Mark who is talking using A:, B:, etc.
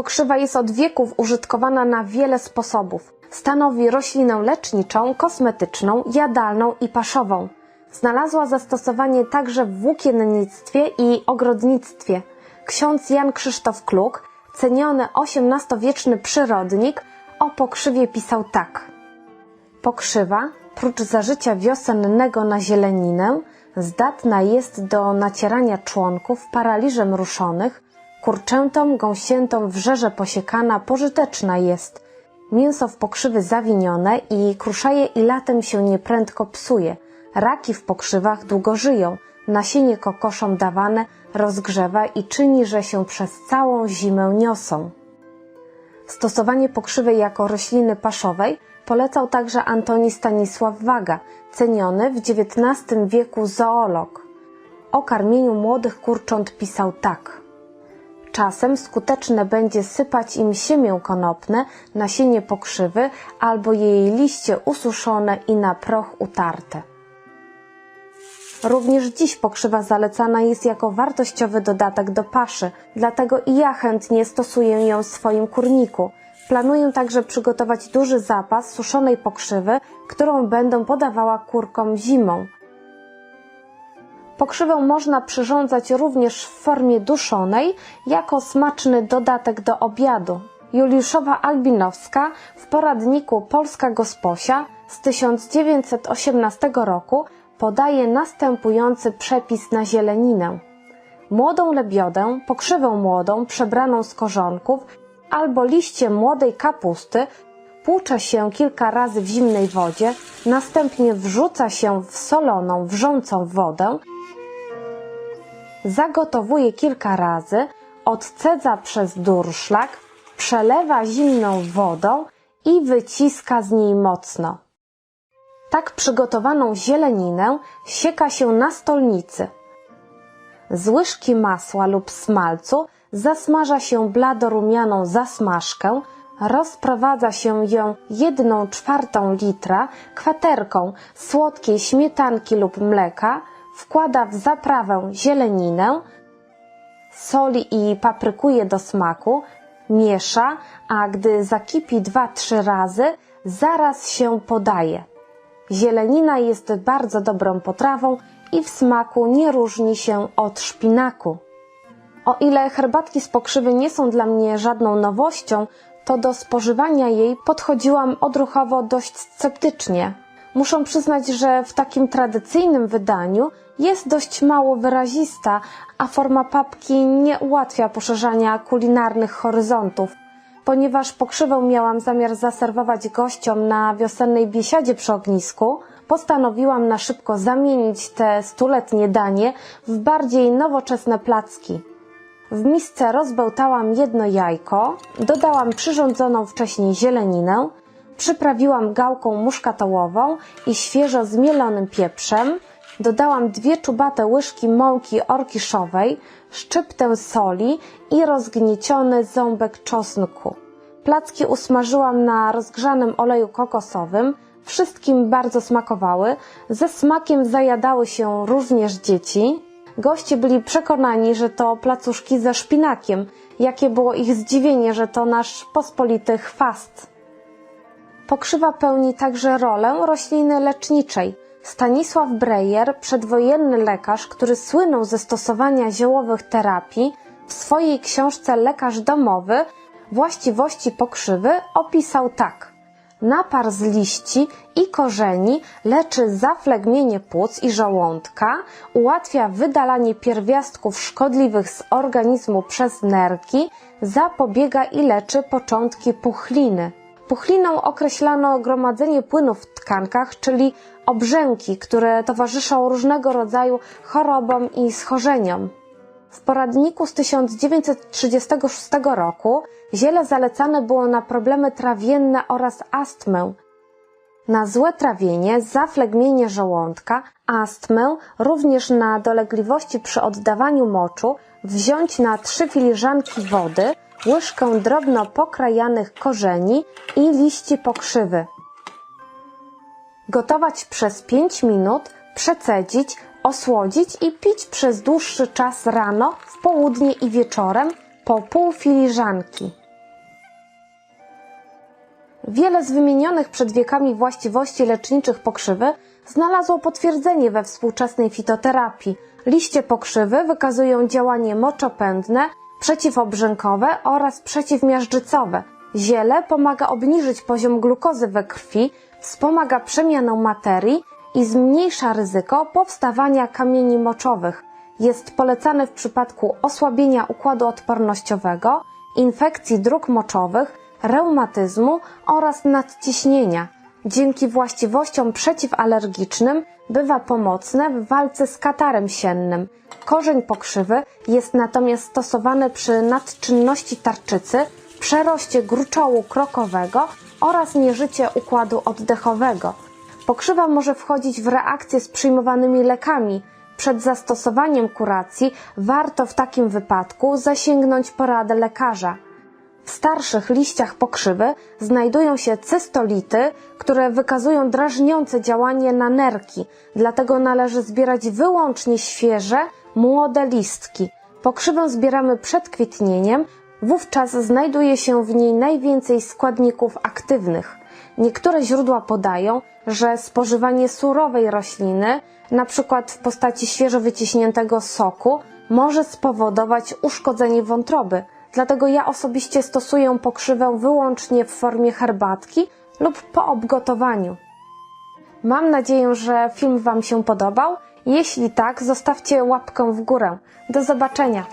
A: Pokrzywa jest od wieków użytkowana na wiele sposobów. Stanowi roślinę leczniczą, kosmetyczną, jadalną i paszową. Znalazła zastosowanie także w włókiennictwie i ogrodnictwie. Ksiądz Jan Krzysztof Kluk, ceniony XVIII-wieczny przyrodnik, o pokrzywie pisał tak. Pokrzywa, prócz zażycia wiosennego na zieleninę, zdatna jest do nacierania członków paraliżem ruszonych, kurczętom, gąsiętom w żerze posiekana pożyteczna jest. Mięso w pokrzywy zawinione i kruszaje i latem się nieprędko psuje. Raki w pokrzywach długo żyją. Nasienie kokoszom dawane rozgrzewa i czyni, że się przez całą zimę niosą. Stosowanie pokrzywy jako rośliny paszowej polecał także Antoni Stanisław Waga, ceniony w XIX wieku zoolog. O karmieniu młodych kurcząt pisał tak. Czasem skuteczne będzie sypać im siemię konopne, nasienie pokrzywy albo jej liście ususzone i na proch utarte. Również dziś pokrzywa zalecana jest jako wartościowy dodatek do paszy, dlatego i ja chętnie stosuję ją w swoim kurniku. Planuję także przygotować duży zapas suszonej pokrzywy, którą będę podawała kurkom zimą. Pokrzywę można przyrządzać również w formie duszonej, jako smaczny dodatek do obiadu. Juliuszowa Albinowska w poradniku Polska Gosposia z 1918 roku podaje następujący przepis na zieleninę. Młodą lebiodę, pokrzywę młodą przebraną z korzonków albo liście młodej kapusty płucze się kilka razy w zimnej wodzie, następnie wrzuca się w soloną, wrzącą wodę, zagotowuje kilka razy, odcedza przez durszlak, przelewa zimną wodą i wyciska z niej mocno. Tak przygotowaną zieleninę sieka się na stolnicy. Z łyżki masła lub smalcu zasmaża się bladorumianą zasmażkę, rozprowadza się ją jedną czwartą litra kwaterką słodkiej śmietanki lub mleka, wkłada w zaprawę zieleninę, soli i paprykuje do smaku, miesza, a gdy zakipi 2-3 razy, zaraz się podaje. Zielenina jest bardzo dobrą potrawą i w smaku nie różni się od szpinaku. O ile herbatki z pokrzywy nie są dla mnie żadną nowością, to do spożywania jej podchodziłam odruchowo dość sceptycznie. Muszę przyznać, że w takim tradycyjnym wydaniu jest dość mało wyrazista, a forma papki nie ułatwia poszerzania kulinarnych horyzontów. Ponieważ pokrzywę miałam zamiar zaserwować gościom na wiosennej biesiadzie przy ognisku, postanowiłam na szybko zamienić te stuletnie danie w bardziej nowoczesne placki. W misce rozbełtałam jedno jajko, dodałam przyrządzoną wcześniej zieleninę, przyprawiłam gałką muszkatołową i świeżo zmielonym pieprzem, dodałam dwie czubate łyżki mąki orkiszowej, szczyptę soli i rozgnieciony ząbek czosnku. Placki usmażyłam na rozgrzanym oleju kokosowym, wszystkim bardzo smakowały, ze smakiem zajadały się również dzieci. Goście byli przekonani, że to placuszki ze szpinakiem. Jakie było ich zdziwienie, że to nasz pospolity chwast. Pokrzywa pełni także rolę rośliny leczniczej. Stanisław Breyer, przedwojenny lekarz, który słynął ze stosowania ziołowych terapii, w swojej książce Lekarz domowy właściwości pokrzywy opisał tak. Napar z liści i korzeni leczy zaflegmienie płuc i żołądka, ułatwia wydalanie pierwiastków szkodliwych z organizmu przez nerki, zapobiega i leczy początki puchliny. Puchliną określano gromadzenie płynów w tkankach, czyli obrzęki, które towarzyszą różnego rodzaju chorobom i schorzeniom. W poradniku z 1936 roku ziele zalecane było na problemy trawienne oraz astmę. Na złe trawienie, zaflegmienie żołądka, astmę, również na dolegliwości przy oddawaniu moczu wziąć na trzy filiżanki wody, łyżkę drobno pokrajanych korzeni i liści pokrzywy. Gotować przez 5 minut, przecedzić, osłodzić i pić przez dłuższy czas rano, w południe i wieczorem po pół filiżanki. Wiele z wymienionych przed wiekami właściwości leczniczych pokrzywy znalazło potwierdzenie we współczesnej fitoterapii. Liście pokrzywy wykazują działanie moczopędne, przeciwobrzękowe oraz przeciwmiażdżycowe. Ziele pomaga obniżyć poziom glukozy we krwi, wspomaga przemianę materii i zmniejsza ryzyko powstawania kamieni moczowych. Jest polecany w przypadku osłabienia układu odpornościowego, infekcji dróg moczowych, reumatyzmu oraz nadciśnienia. Dzięki właściwościom przeciwalergicznym bywa pomocne w walce z katarem siennym. Korzeń pokrzywy jest natomiast stosowany przy nadczynności tarczycy, przeroście gruczołu krokowego oraz nieżycie układu oddechowego. Pokrzywa może wchodzić w reakcję z przyjmowanymi lekami. Przed zastosowaniem kuracji warto w takim wypadku zasięgnąć poradę lekarza. W starszych liściach pokrzywy znajdują się cystolity, które wykazują drażniące działanie na nerki, dlatego należy zbierać wyłącznie świeże, młode listki. Pokrzywę zbieramy przed kwitnieniem, wówczas znajduje się w niej najwięcej składników aktywnych. Niektóre źródła podają, że spożywanie surowej rośliny, przykład w postaci świeżo wyciśniętego soku, może spowodować uszkodzenie wątroby. Dlatego ja osobiście stosuję pokrzywę wyłącznie w formie herbatki lub po obgotowaniu. Mam nadzieję, że film Wam się podobał. Jeśli tak, zostawcie łapkę w górę. Do zobaczenia.